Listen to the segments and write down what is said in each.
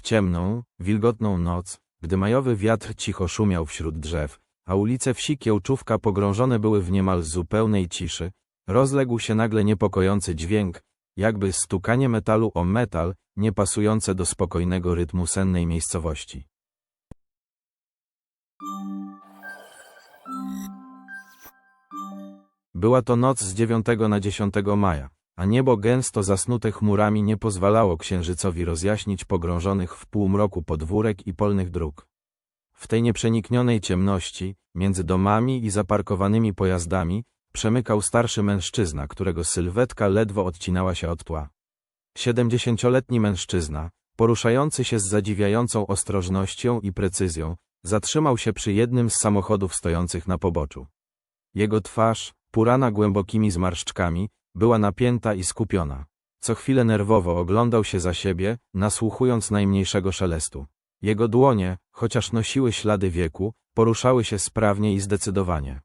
Ciemną, wilgotną noc, gdy majowy wiatr cicho szumiał wśród drzew, a ulice wsi Kiełczówka pogrążone były w niemal zupełnej ciszy, rozległ się nagle niepokojący dźwięk, jakby stukanie metalu o metal, niepasujące do spokojnego rytmu sennej miejscowości. Była to noc z 9 na 10 maja, a niebo gęsto zasnute chmurami nie pozwalało księżycowi rozjaśnić pogrążonych w półmroku podwórek i polnych dróg. W tej nieprzeniknionej ciemności, między domami i zaparkowanymi pojazdami, przemykał starszy mężczyzna, którego sylwetka ledwo odcinała się od tła. Siedemdziesięcioletni mężczyzna, poruszający się z zadziwiającą ostrożnością i precyzją, zatrzymał się przy jednym z samochodów stojących na poboczu. Jego twarz, purana głębokimi zmarszczkami, była napięta i skupiona. Co chwilę nerwowo oglądał się za siebie, nasłuchując najmniejszego szelestu. Jego dłonie, chociaż nosiły ślady wieku, poruszały się sprawnie i zdecydowanie.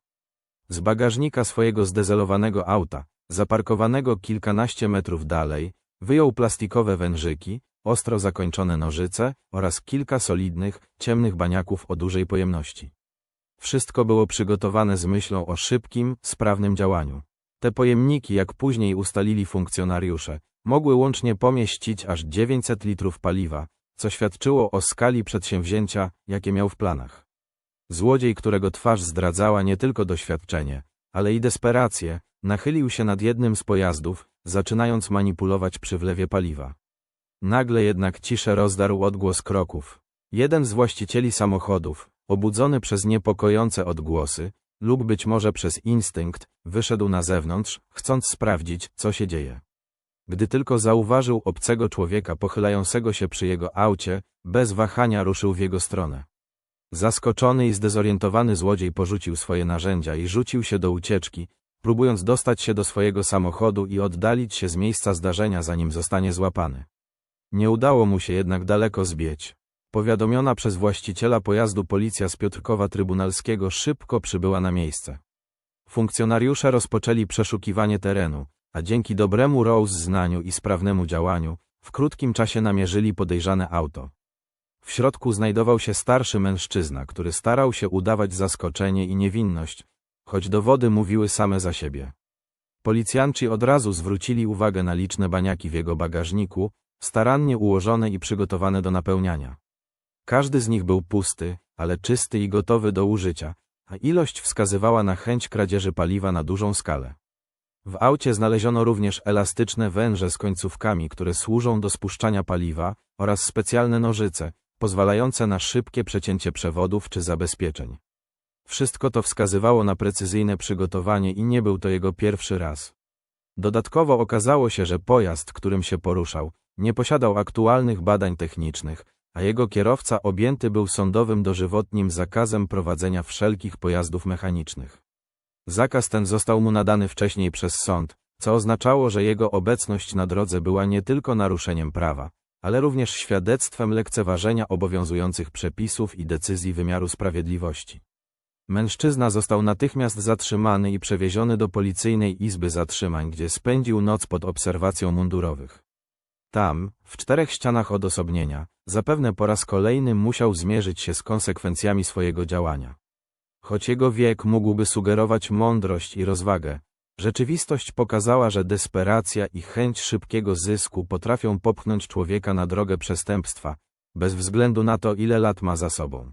Z bagażnika swojego zdezelowanego auta, zaparkowanego kilkanaście metrów dalej, wyjął plastikowe wężyki, ostro zakończone nożyce oraz kilka solidnych, ciemnych baniaków o dużej pojemności. Wszystko było przygotowane z myślą o szybkim, sprawnym działaniu. Te pojemniki, jak później ustalili funkcjonariusze, mogły łącznie pomieścić aż 900 litrów paliwa, co świadczyło o skali przedsięwzięcia, jakie miał w planach. Złodziej, którego twarz zdradzała nie tylko doświadczenie, ale i desperację, nachylił się nad jednym z pojazdów, zaczynając manipulować przy wlewie paliwa. Nagle jednak ciszę rozdarł odgłos kroków. Jeden z właścicieli samochodów, obudzony przez niepokojące odgłosy, lub być może przez instynkt, wyszedł na zewnątrz, chcąc sprawdzić, co się dzieje. Gdy tylko zauważył obcego człowieka pochylającego się przy jego aucie, bez wahania ruszył w jego stronę. Zaskoczony i zdezorientowany złodziej porzucił swoje narzędzia i rzucił się do ucieczki, próbując dostać się do swojego samochodu i oddalić się z miejsca zdarzenia zanim zostanie złapany. Nie udało mu się jednak daleko zbieć. Powiadomiona przez właściciela pojazdu policja z Piotrkowa Trybunalskiego szybko przybyła na miejsce. Funkcjonariusze rozpoczęli przeszukiwanie terenu, a dzięki dobremu Rose znaniu i sprawnemu działaniu, w krótkim czasie namierzyli podejrzane auto. W środku znajdował się starszy mężczyzna, który starał się udawać zaskoczenie i niewinność, choć dowody mówiły same za siebie. Policjanci od razu zwrócili uwagę na liczne baniaki w jego bagażniku, starannie ułożone i przygotowane do napełniania. Każdy z nich był pusty, ale czysty i gotowy do użycia, a ilość wskazywała na chęć kradzieży paliwa na dużą skalę. W aucie znaleziono również elastyczne węże z końcówkami, które służą do spuszczania paliwa, oraz specjalne nożyce, pozwalające na szybkie przecięcie przewodów czy zabezpieczeń. Wszystko to wskazywało na precyzyjne przygotowanie i nie był to jego pierwszy raz. Dodatkowo okazało się, że pojazd, którym się poruszał, nie posiadał aktualnych badań technicznych, a jego kierowca objęty był sądowym dożywotnim zakazem prowadzenia wszelkich pojazdów mechanicznych. Zakaz ten został mu nadany wcześniej przez sąd, co oznaczało, że jego obecność na drodze była nie tylko naruszeniem prawa, ale również świadectwem lekceważenia obowiązujących przepisów i decyzji wymiaru sprawiedliwości. Mężczyzna został natychmiast zatrzymany i przewieziony do policyjnej izby zatrzymań, gdzie spędził noc pod obserwacją mundurowych. Tam, w czterech ścianach odosobnienia, zapewne po raz kolejny musiał zmierzyć się z konsekwencjami swojego działania. Choć jego wiek mógłby sugerować mądrość i rozwagę, rzeczywistość pokazała, że desperacja i chęć szybkiego zysku potrafią popchnąć człowieka na drogę przestępstwa, bez względu na to, ile lat ma za sobą.